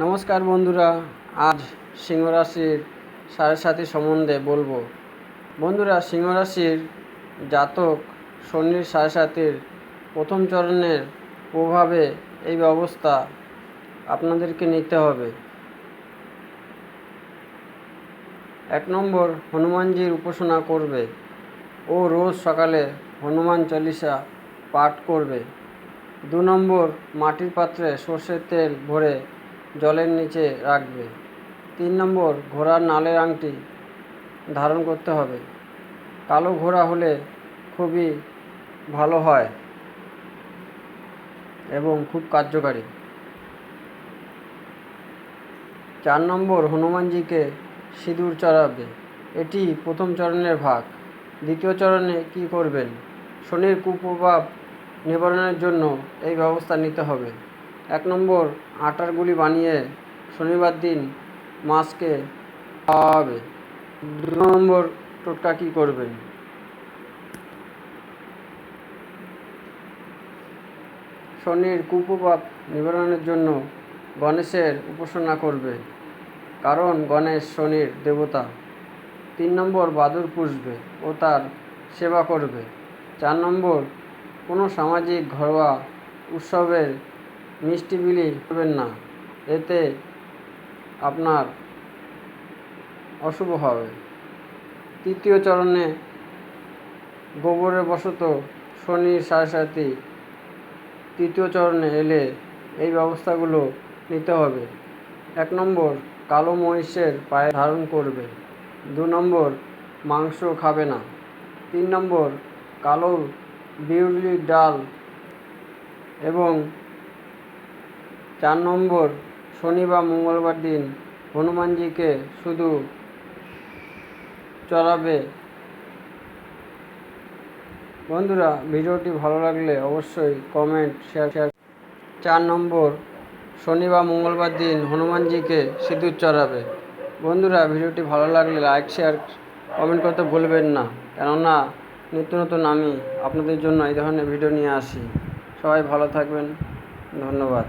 নমস্কার বন্ধুরা, আজ সিংহ রাশির সাড়ে সাথী সম্বন্ধে বলব। বন্ধুরা সিংহ রাশির জাতক শনির সাড়ে সাতির প্রথম চরণের প্রভাবে এই ব্যবস্থা আপনাদেরকে নিতে হবে। এক নম্বর, হনুমানজির উপাসনা করবে ও রোজ সকালে হনুমান চল্লিশা পাঠ করবে। দু নম্বর, মাটির পাত্রে সর্ষের তেল ভরে জলের নিচে রাখবে। তিন নম্বর, ঘোড়ার নালের আংটি ধারণ করতে হবে। কালো ঘোড়া হলে খুবই ভালো হয় এবং খুব কার্যকারী। চার নম্বর, হনুমানজিকে সিঁদুর চড়াবে। এটি প্রথম চরণের ভাগ। দ্বিতীয় চরণে কি করবেন? শনির কুপ্রভাব নিবারণের জন্য এই ব্যবস্থা নিতে হবে। এক নম্বর, আটার গুলি বানিয়ে শনিবার দিন মাছকে খাওয়া হবে দু নম্বর, টোটকা কী করবেন শনির কুপ্রভাব নিবারণের জন্য গণেশের উপাসনা করবে, কারণ গণেশ শনির দেবতা। তিন নম্বর বাদুর পুষবে ও তার সেবা করবে। চার নম্বর, কোনো সামাজিক ঘরোয়া উৎসবের মিষ্টি বিলি করবেন না। এতে আপনার অশুভ হবে। তৃতীয় চরণে গোবরের বশত সাড়ে সাথী তৃতীয় চরণে এলে এই ব্যবস্থাগুলো নিতে হবে। এক নম্বর, কালো মহিষের পায়ে ধারণ করবে। দু নম্বর, মাংস খাবে না। তিন নম্বর, কালো বিউলির ডাল এবং চার নম্বর, শনি বা মঙ্গলবার দিন হনুমানজিকে শুধু চড়াবে। বন্ধুরা, ভিডিওটি ভালো লাগলে অবশ্যই কমেন্ট শেয়ার শেয়ার চার নম্বর, শনি বা মঙ্গলবার দিন হনুমানজিকে সিঁদুর চড়াবে। বন্ধুরা, ভিডিওটি ভালো লাগলে লাইক শেয়ার কমেন্ট করতে ভুলবেন না। কেননা, নিত্য নতুন আমি আপনাদের জন্য এই ধরনের ভিডিও নিয়ে আসি। সবাই ভালো থাকবেন। ধন্যবাদ।